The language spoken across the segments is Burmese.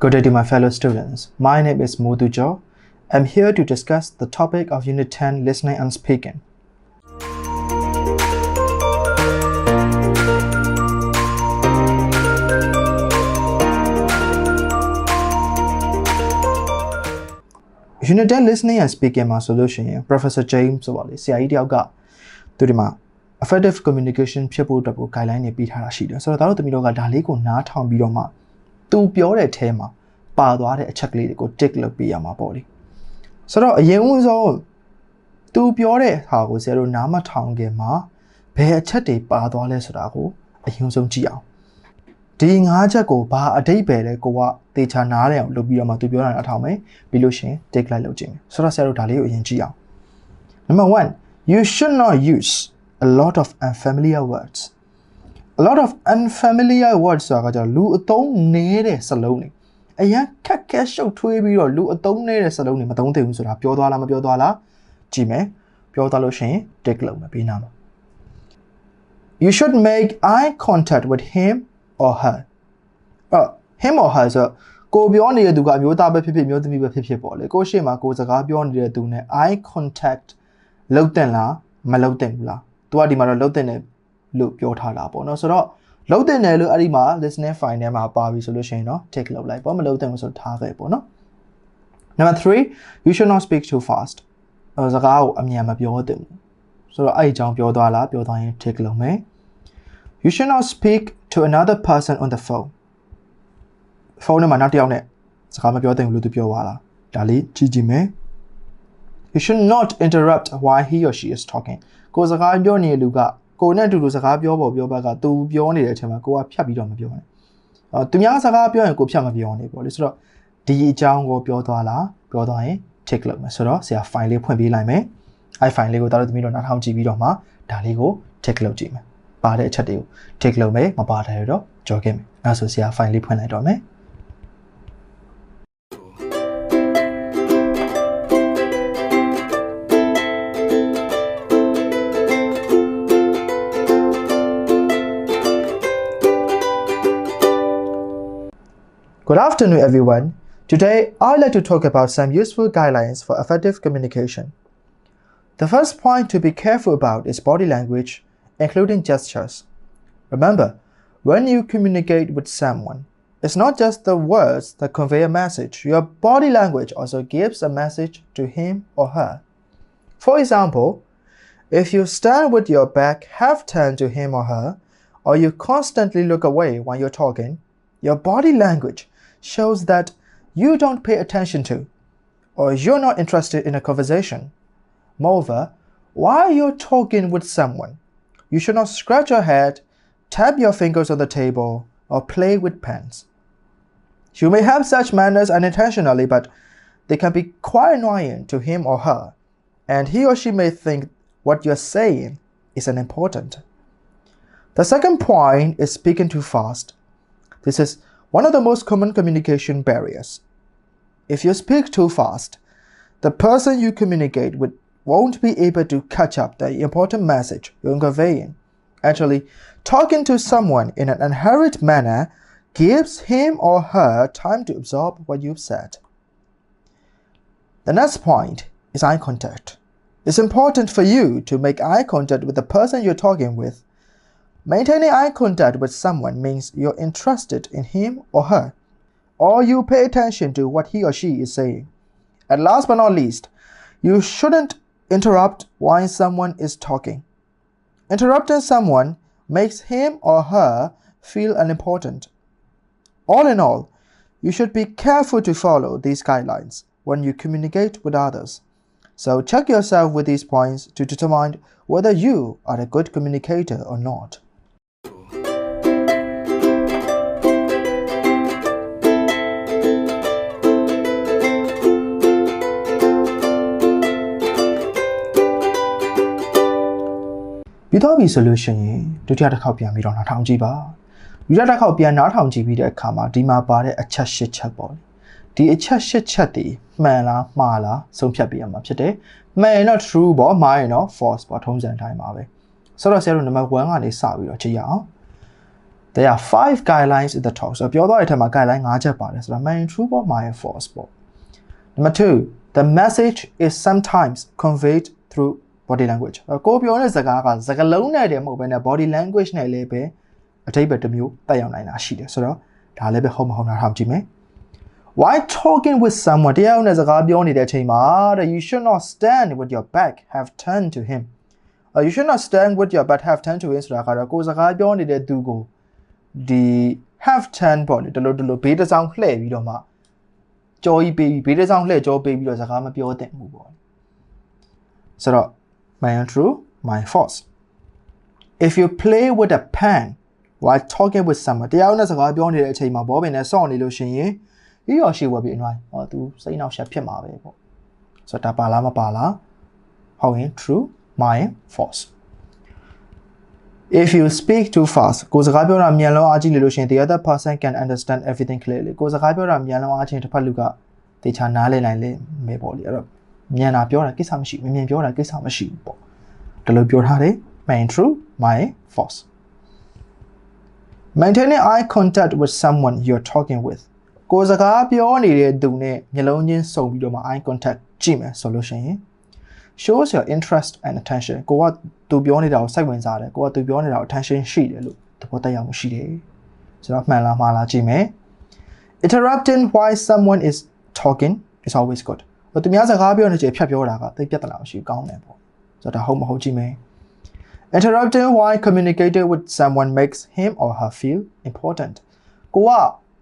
Good day to my fellow students. My name is Modu Jo. I'm here to discuss the topic of Unit 10 Listening and Speaking. Unit 10 Listening and Speaking မှာဆိုလို့ရှိရင် Professor James ဆိုပါလေဆရာကြီးတယောက်ကသူဒီမှာ effective communication ဖြစ်ဖို့အတွက်ကို guideline တွေပေးထားတာရှိတယ်ဆိုတော့ဒါတို့တမီတို့ကဒါလေးကိုနားထောင်ပြီးတော့မှ သူပြောတဲ့အဲမှာပါသွားတဲ့အချက်ကလေးတွေကို tick လုပ်ပေးရမှာပေါ့လေဆိုတော့အရင်ဦးဆုံးသူပြောတဲ့ဟာကိုဆရာတို့နားမထောင်ခင်မှာဘယ်အချက်တွေပါသွားလဲဆိုတာကိုအရင်ဆုံးကြည့်အောင်ဒီငါးချက်ကိုဘာအတိတ်ပဲလဲကိုကတေချာနားလဲအောင်လုပ်ပြီးတော့မှသူပြောတာအထောင်မယ်ပြီးလို့ရှရင် take လိုက်လုပ်ကြည့်မယ်ဆိုတော့ဆရာတို့ဒါလေးကိုအရင်ကြည့်အောင် number 1 you should not use a lot of unfamiliar words a lot of unfamiliar words ဆိုတာကကြတော့လူအသုံးနည်းတဲ့စလုံးတွေအရင်ခက်ခဲရှုပ်ထွေးပြီးတော့လူအသုံးနည်းတဲ့စလုံးတွေမသုံးသင့်ဘူးဆိုတာပြောသွားလားမပြောသွားလားကြည့်မယ်ပြောသွားလို့ရှိရင် tick လုပ်မယ်ပြီးနာမှာ you should make eye contact with him or her အော် him or her ဆိုတော့ကိုပြောနေတဲ့သူကအမျိုးသားပဲဖြစ်ဖြစ်မျိုးသမီးပဲဖြစ်ဖြစ်ပေါ့လေကိုရှေ့မှာကိုစကားပြောနေတဲ့သူနဲ့ eye contact လုပ်တဲ့လားမလုပ်တဲ့ဘူးလား။ तू ကဒီမှာတော့လုပ်တဲ့တယ် လို့ပြောထားတာပေါ့နော်။ဆိုတော့လုပ်တဲ့တယ်လို့အဲ့ဒီမှာ listening file ထဲမှာပါပြီဆိုလို့ရှိရင်တော့ take လုပ်လိုက်ပေါ့မလုပ်တဲ့ဘူးဆိုထားခဲ့ပေါ့နော်။ Number 3 you should not speak too fast ။အဲစကားကိုအမြန်မပြောသင့်ဘူး။ဆိုတော့အဲ့အကြောင်းပြောသွားလားပြောသွားရင် take လုပ်မယ်။ You should not speak to another person on the phone ။ဖုန်းထဲမှာနောက်တစ်ယောက်နဲ့စကားမပြောသင့်ဘူးလို့သူပြောသွားလား။ဒါလေးကြည့်ကြည့်မယ်။ You should not interrupt while he or she is talking ကိုစကားပြောနေတဲ့လူက ကိုနဲ့အတူတူစကားပြောဖို့ပြောဘက်ကသူပြောနေတဲ့အချိန်မှာကိုကဖြတ်ပြီးတော့မပြောနဲ့အော်သူများစကားပြောရင်ကိုဖြတ်မပြောနဲ့ပေါ့လေဆိုတော့ဒီအကြောင်းကိုပြောသွားလားပြောသွားရင် take လုပ်မယ်ဆိုတော့ဆရာ file လေးဖွင့်ပေးလိုက်မယ်အဲ file လေးကိုတားလို့သမီးတို့နားထောင်ကြည့်ပြီးတော့မှဒါလေးကို take လုပ်ကြည့်မယ်ပါတဲ့အချက်တွေကို take လုပ်မယ်မပါတဲ့တော့ကြော်ခဲ့မယ်အဲဆိုဆရာ file လေးဖွင့်လိုက်တော့မယ် Good afternoon, everyone. Today, I'd like to talk about some useful guidelines for effective communication. The first point to be careful about is body language, including gestures. Remember, when you communicate with someone, it's not just the words that convey a message, your body language also gives a message to him or her. For example, if you stand with your back half turned to him or her, or you constantly look away when you're talking, your body language shows that you don't pay attention to or you're not interested in a conversation. Moreover, while you're talking with someone, you should not scratch your head, tap your fingers on the table, or play with pens. You may have such manners unintentionally, but they can be quite annoying to him or her, and he or she may think what you're saying is unimportant. The second point is speaking too fast. This is one of the most common communication barriers. If you speak too fast, the person you communicate with won't be able to catch up the important message you're conveying. Actually, talking to someone in an unhurried manner gives him or her time to absorb what you've said. The next point is eye contact. It's important for you to make eye contact with the person you're talking with. Maintaining eye contact with someone means you're interested in him or her, or you pay attention to what he or she is saying. And last but not least, you shouldn't interrupt while someone is talking. Interrupting someone makes him or her feel unimportant. All in all, you should be careful to follow these guidelines when you communicate with others. So check yourself with these points to determine whether you are a good communicator or not. ပြီးတော့ပြီဆိုလို့ရှိရင်ဒုတိယတစ်ခေါက်ပြန်ပြီးတော့နားထောင်ကြည့်ပါဒုတိယတစ်ခေါက်ပြန်နားထောင်ကြည့်ပြီးတဲ့အခါမှာဒီမှာပါတဲ့အချက်၈ချက်ပေါ့လေဒီအချက်၈ချက်တည်မှန်လားမှားလားဆုံးဖြတ်ပြရမှာဖြစ်တယ်မှန်ရင်တော့ true ပေါ့မှားရင်တော့ false ပေါ့ထုံးစံတိုင်းပါပဲဆိုတော့ဆရာတို့နံပါတ်1ကနေစပြီးတော့ကြည့်ရအောင် there are 5 guidelines in the talk ဆိုတော့ပြောတော့တဲ့အထက်မှာ guideline 5ချက်ပါတယ်ဆိုတော့ my true ပေါ့ my false ပေါ့ number 2 the message is sometimes conveyed through body language ကိုပြောတဲ့စကားကစကားလုံးနဲ့တည်းမဟုတ်ဘဲနဲ့ body language နဲ့လည်းပဲအထိပ္ပယ်တစ်မျိုးတက်ရောက်နိုင်တာရှိတယ်ဆိုတော့ဒါလည်းပဲဟုတ်မဟုတ်တာထောက်ကြည့်မယ် why talking with someone တရားနဲ့စကားပြောနေတဲ့အချိန်မှာတဲ့ you should not stand with your back have turned to him uh, you should not stand with your back have turned to him ဆိုတာကတော့ကိုယ်စကားပြောနေတဲ့သူကိုဒီ have turned ပေါ့လေတလို့တလို့ဘေးတစ်စောင်းလှည့်ပြီးတော့မှကြောကြီးပေးပြီးဘေးတစ်စောင်းလှည့်ကြောပေးပြီးတော့စကားမပြောသင့်ဘူးပေါ့ဆိုတော့ my true my false if you play with a pen while talking with someone တရားနဲ့စကားပြောနေတဲ့အချိန်မှာဘောပင်နဲ့စောင့်နေလို့ရှိရင် he or she will be annoyed ဟောသူစိတ်နှောက်ယှက်ဖြစ်မှာပဲပေါ့ဆိုတော့ဒါပါလားမပါလားဟုတ်ရင် true my false if you speak too fast ကိုစကားပြောတာမြန်လုံးအားကြီးနေလို့ရှိရင် the other person can understand everything clearly ကိုစကားပြောတာမြန်လုံးအားချင်းတစ်ဖက်လူကတေချာနားလည်နိုင်လိမ့်မယ်ပေါ့လေအဲ့တော့ မြန်တာပြောတာကိစ္စမရှိဘူးမြန်ပြောတာကိစ္စမရှိဘူးပေါ့ဒါလိုပြောထားတယ် main true my false maintaining eye contact with someone you're talking with ကိုစကားပြောနေတဲ့သူနဲ့မျက်လုံးချင်းစုံပြီးတော့မှ eye contact ကြည့်မယ်ဆိုလို့ရှိရင် shows your interest and attention ကိုကသူပြောနေတာကိုစိတ်ဝင်စားတယ်ကိုကသူပြောနေတာကို attention ရှိတယ်လို့သဘောတက်ရောက်မှုရှိတယ်ဆိုတော့မှန်လားမှားလားကြည့်မယ် interrupting while someone is talking is always good ဟို သူများစကားပြောနေချိန်ဖြတ်ပြောတာကသိပြဿနာမရှိဘူးကောင်းတယ်ပေါ့ဆိုတော့ဒါဟုတ်မဟုတ်ကြည့်မယ် interrupting while communicating with someone makes him or her feel important ကိုက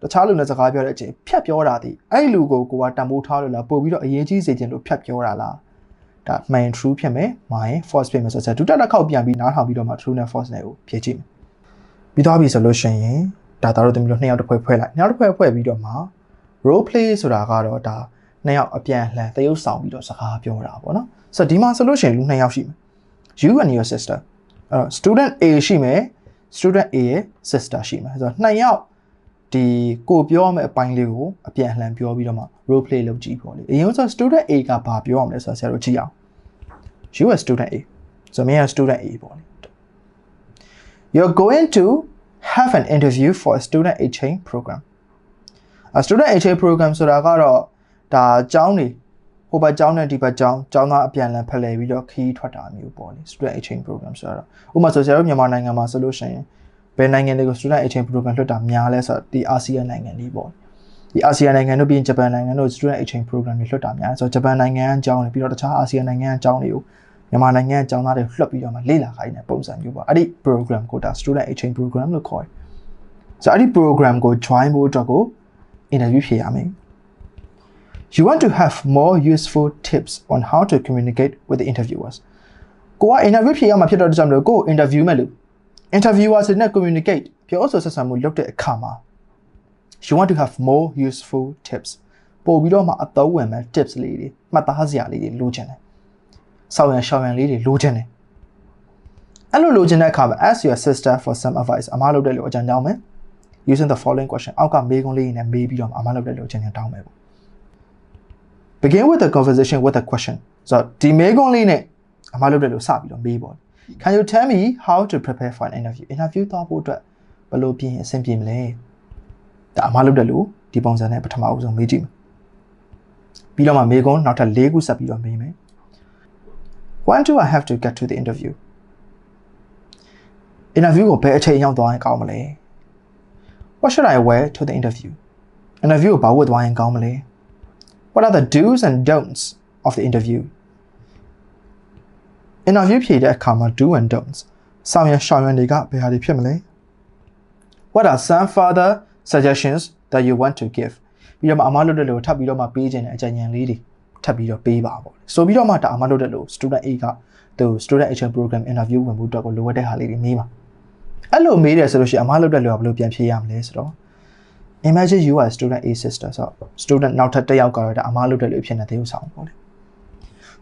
တခြားလူနဲ့စကားပြောတဲ့အချိန်ဖြတ်ပြောတာဒီအဲ့လူကိုကိုကတံမိုးထားလို့လားပို့ပြီးတော့အရေးကြီးစေခြင်းလို့ဖြတ်ပြောတာလားဒါ main true ဖြစ်မယ် my false ဖြစ်မယ်ဆိုတော့ဒုတိယတစ်ခေါက်ပြန်ပြီးနားထောင်ပြီးတော့မှ true နဲ့ false နဲ့ကိုဖြည့်ကြည့်မယ်ပြီးသွားပြီဆိုလို့ရှိရင်ဒါသားတို့တမျိုးနှစ်ယောက်တစ်ဖွဲ့ဖွဲ့လိုက်နောက်တစ်ဖွဲ့ဖွဲ့ပြီးတော့မှ role play ဆိုတာကတော့ဒါ နှစ်ယောက်အပြန်လှန်သရုပ်ဆောင်ပြီးတော့စကားပြောတာပေါ့နော်ဆိုတော့ဒီမှာဆိုလို့ရှိရင်လူနှစ်ယောက်ရှိမယ် you and your sister အဲ့တော့ student A ရှိမယ် student A ရဲ့ sister ရှိမယ်ဆိုတော့နှစ်ယောက်ဒီကိုပြောမယ့်အပိုင်းလေးကိုအပြန်အလှန်ပြောပြီးတော့မှ role play လုပ်ကြည့်ပေါ့လေအရင်က student A ကဘာပြောရမလဲဆိုတော့ဆရာတို့ကြည့်အောင် you are student A ဆိုတော့မင်းက student A ပေါ့လေ you're going to have an interview for a student exchange program a student exchange program ဆိုတာကတော့ ဒါအကြောင်းတွေဟိုဘက်ကျောင်းနဲ့ဒီဘက်ကျောင်းကျောင်းသားအပြန်အလှန်ဖလှယ်ပြီးတော့ခီးထွက်တာမျိုးပေါ့လေ student exchange program ဆိုတော့ဥပမာဆိုဆရာတို့မြန်မာနိုင်ငံမှာဆိုလို့ရှိရင်ဘယ်နိုင်ငံတွေကို student exchange program လွှတ်တာများလဲဆိုတော့ဒီအာဆီယံနိုင်ငံတွေပေါ့ဒီအာဆီယံနိုင်ငံတို့ပြီးရင်ဂျပန်နိုင်ငံတို့ student exchange program တွေလွှတ်တာများဆိုတော့ဂျပန်နိုင်ငံအကြောင်းတွေပြီးတော့တခြားအာဆီယံနိုင်ငံအကြောင်းတွေကိုမြန်မာနိုင်ငံအကြောင်းသားတွေလွှတ်ပြီးတော့မှလေ့လာခိုင်းတဲ့ပုံစံမျိုးပေါ့အဲ့ဒီ program ကိုဒါ student exchange program လို့ခေါ်တယ်ဆိုတော့အဲ့ဒီ program ကို join ဖို့အတွက်ကို interview ဖြေရမယ် you want to have more useful tips on how to communicate with the interviewers ကိုက interview ဖြေရမှာဖြစ်တော့တကြောင်လို့ကို interview မဲ့လို့ interviewers နဲ့ communicate ပြောဆိုဆက်ဆံမှုလုပ်တဲ့အခါမှာ you want to have more useful tips ပို့ပြီးတော့မှအသုံးဝင်မဲ့ tips လေးတွေမှတ်သားစရာလေးတွေလိုချင်တယ်။ဆောင်းရန်ရှောင်းရန်လေးတွေလိုချင်တယ်။အဲ့လိုလိုချင်တဲ့အခါမှာ ask your sister for some advice အမလုပ်တဲ့လို့အကြံတောင်းမယ်။ using the following question အောက်ကမေးခွန်းလေးနဲ့မေးပြီးတော့အမလုပ်တဲ့လို့အကြံဉာဏ်တောင်းမယ်ပေါ့။ begin with the conversation with a question ဆိုတော့ဒီမေးခွန်းလေးနဲ့အမလုပ်တဲ့လို့စပြီးတော့မေးပေါ့ Can you tell me how to prepare for an interview interview သွားဖို့အတွက်ဘယ်လိုပြင်အဆင်ပြေမလဲဒါအမလုပ်တယ်လို့ဒီပုံစံနဲ့ပထမအဦးဆုံးမေးကြည့်မယ်ပြီးတော့မှမေးခွန်းနောက်ထပ်၄ခုဆက်ပြီးတော့မေးမယ် When do I have to get to the interview interview ကိုဘယ်အချိန်ရောက်သွားရင်ကောင်းမလဲ What should I wear to the interview interview ကိုဘာဝတ်သွားရင်ကောင်းမလဲ What are the do's and don'ts of the interview interview ဖြေတဲ့အခါမှာ do and don'ts ဆောင်ရရှောင်ရန်တွေကဘယ်ဟာတွေဖြစ်မလဲ What are some further suggestions that you want to give ပြီးတော့မှအမလုပ်တဲ့လို့ထပ်ပြီးတော့မှပေးခြင်းတဲ့အကြံဉာဏ်လေးတွေထပ်ပြီးတော့ပေးပါပေါ့ဆိုပြီးတော့မှဒါအမလုပ်တဲ့လို့ student A ကသူ student action program interview ဝင်ဖို့အတွက်ကိုလိုအပ်တဲ့ဟာလေးတွေမေးပါအဲ့လိုမေးတယ်ဆိုလို့ရှိရင်အမလုပ်တဲ့လို့ကဘယ်လိုပြန်ဖြေရမလဲဆိုတော့ imagine you are student A sister ဆိုတော့ student နောက်ထပ်တစ်ယောက်ကတော့ဒါအမလုပ်တဲ့လို့ဖြစ်နေသေးဥဆောင်ပေါ့လေ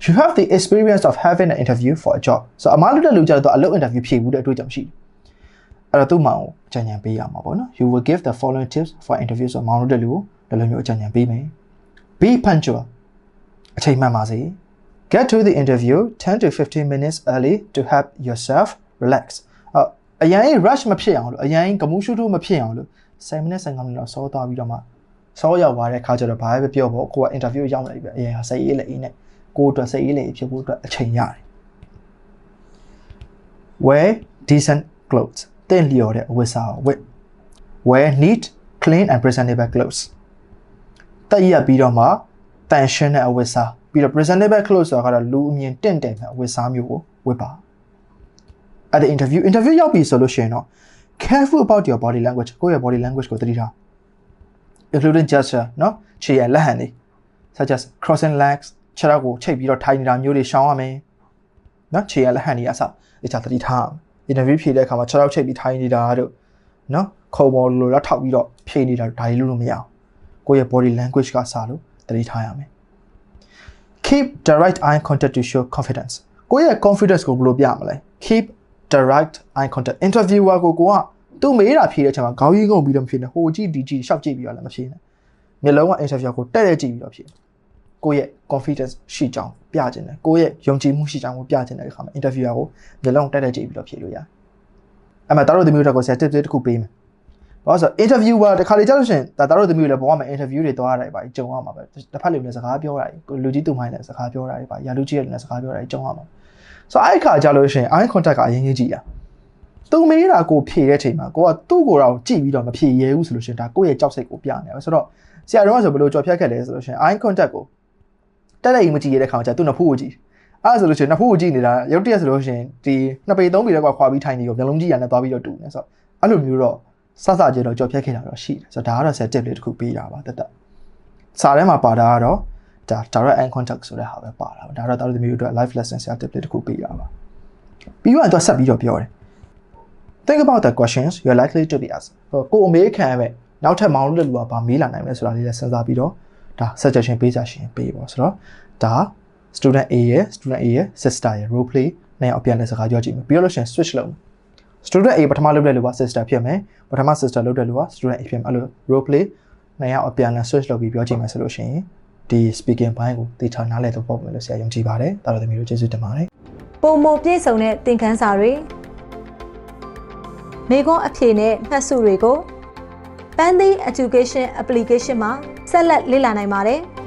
you have the experience of having an interview for a job ဆိုတော့အမလုပ်တဲ့လူကြတော့အလုပ် interview ဖြေဘူးတဲ့အတွေ့အကြုံရှိတယ်အဲ့တော့သူ့မောင်ကိုအကြံဉာဏ်ပေးရမှာပေါ့နော် you will give the following tips for interview ဆိုမောင်တို့တဲ့လူကိုလည်းမျိုးအကြံဉာဏ်ပေးမယ် be punctual အချိန်မှန်ပါစေ get to the interview 10 to 15 minutes early to help yourself relax အော်အရင် rush မဖြစ်အောင်လို့အရင်ကမူးရှုထုမဖြစ်အောင်လို့ 7မိနစ်15မိနစ်တော့စောသွားပြီးတော့မှစောရောက်သွားတဲ့ခါကျတော့ဘာပဲပြောပေါ့ကိုက interview ရောက်နေပြီပဲအရင်ဟာစိတ်အေးလက်အေးနဲ့ကိုအတွက်စိတ်အေးလက်အေးဖြစ်ဖို့အတွက်အချိန်ရတယ် wear decent clothes တင့်လျော်တဲ့အဝတ်စားကိုဝတ် wear neat clean and presentable clothes တက်ရက်ပြီးတော့မှတန်ရှင်းတဲ့အဝတ်စားပြီးတော့ presentable clothes ဆိုတာကတော့လူအမြင်တင့်တယ်မဲ့အဝတ်စားမျိုးကိုဝတ်ပါ at the interview interview ရောက်ပြီဆိုလို့ရှိရင်တော့ careful about your body language ကိုယ့်ရဲ့ body language ကိုသတိထား including gesture เนาะခြေရလက်ဟန်တွေ such as crossing legs ခြေထောက်ကိုချိတ်ပြီးတော့ထိုင်နေတာမျိုးတွေရှောင်ရမယ်เนาะခြေရလက်ဟန်တွေအစဒီချာသတိထားရမယ် interview ဖြေတဲ့အခါမှာခြေထောက်ချိတ်ပြီးထိုင်နေတာတို့เนาะခုံပေါ်လိုတော့ထောက်ပြီးတော့ဖြေနေတာတို့ဒါတွေလို့လို့မရအောင်ကိုယ့်ရဲ့ body language ကစလို့သတိထားရမယ် keep direct eye contact to show confidence ကိုယ့်ရဲ့ confidence ကိုဘယ်လိုပြမလဲ keep direct eye contact interviewer ကိုကိုကသူ့မေးတာဖြေတဲ့အချိန်မှာခေါင်းကြီးငုံပြီးတော့မဖြေနဲ့ဟိုကြည့်ဒီကြည့်ရှောက်ကြည့်ပြီးတော့လည်းမဖြေနဲ့မျက်လုံးက interviewer ကိုတက်တက်ကြည့်ပြီးတော့ဖြေကိုယ့်ရဲ့ confidence ရှိကြောင်းပြခြင်းတယ်ကိုယ့်ရဲ့ယုံကြည်မှုရှိကြောင်းကိုပြခြင်းတယ်ဒီခါမှာ interviewer ကိုမျက်လုံးတက်တက်ကြည့်ပြီးတော့ဖြေလို့ရတယ်အဲ့မှာတတော်သမီးတို့ကိုဆရာ tip တစ်ခုပေးမယ်ဘာလို့ဆို interviewer တခါလေကြောက်လို့ရှရင်ဒါတတော်သမီးတွေလည်းဘဝမှာ interview တွေသွားရတယ်ပါကြုံရမှာပဲတစ်ဖက်လူနဲ့စကားပြောတာလူကြီးသူမိုင်းနဲ့စကားပြောတာတွေပါရာလူကြီးရဲ့လူနဲ့စကားပြောတာတွေကြုံရမှာ ဆိုအဲ့ခါကြာလို့ရှရင် eye contact ကအရင်ကြီးကြည့်ရသူမေးတာကိုဖြေတဲ့အချိန်မှာကိုကသူ့ကိုယ်တော့ကြည့်ပြီးတော့မဖြေရဲဘူးဆိုလို့ရှရင်ဒါကိုယ့်ရဲ့ကြောက်စိတ်ကိုပြနေတယ်ဆိုတော့ဆရာတော်ကဆိုဘယ်လိုကြော်ဖြတ်ခဲ့လဲဆိုလို့ရှရင် eye contact ကိုတက်လက်ရင်မကြည့်ရတဲ့ခါကျသူ့နှစ်ဖူးကိုကြည့်အဲ့ဒါဆိုလို့ရှိရင်နှစ်ဖူးကိုကြည့်နေတာရုပ်တရက်ဆိုလို့ရှိရင်ဒီနှစ်ပေသုံးပေတော့ခွာပြီးထိုင်နေရောမျက်လုံးကြည့်ရနဲ့သွားပြီးတော့တူနေဆိုတော့အဲ့လိုမျိုးတော့စစကြတော့ကြော်ဖြတ်ခဲ့တာတော့ရှိတယ်ဆိုတော့ဒါကတော့ set tip လေးတစ်ခုပေးတာပါတက်တက်စာထဲမှာပါတာကတော့ ဒါ direct eye contact ဆိုတဲ့ဟာပဲပါတာပါဒါတော့တာတို့သမီးတို့အတွက် live lesson ဆရာ tip လေးတစ်ခုပေးတာပါပြီးတော့သူဆက်ပြီးတော့ပြောတယ် think about the questions you're likely to be asked ဟိုကိုအမေခံရမဲ့နောက်ထပ်မောင်လို့လူကဘာမေးလာနိုင်မလဲဆိုတာလေးလည်းစဉ်းစားပြီးတော့ဒါ suggestion ပေးကြရှင်ပေးပါဆိုတော့ဒါ student A ရဲ့ student A ရဲ့ sister ရဲ့ role play နဲ့အပြန်လဲစကားပြောကြည့်မယ်ပြီးတော့လို့ရှရင် switch လုပ်မယ် student A ပထမလုပ်တဲ့လူက sister ဖြစ်မယ်ပထမ sister လုပ်တဲ့လူက student A ဖြစ်မယ်အဲ့လို role play နဲ့အပြန်လဲ switch လုပ်ပြီးပြောကြည့်မယ်ဆိုလို့ရှိရင် ဒီ speaking ဘိုင်းကိုတေချာနားလည်တော့ပေါ့မယ်လို့ဆရာယုံကြည်ပါတယ်တာတော်သမီးတို့ကျေးဇူးတင်ပါတယ်ပုံမပြည့်စုံတဲ့သင်ခန်းစာတွေမိခွန်းအဖြေနဲ့မှတ်စုတွေကို Pandy Education Application မှာဆက်လက်လေ့လာနိုင်ပါတယ်။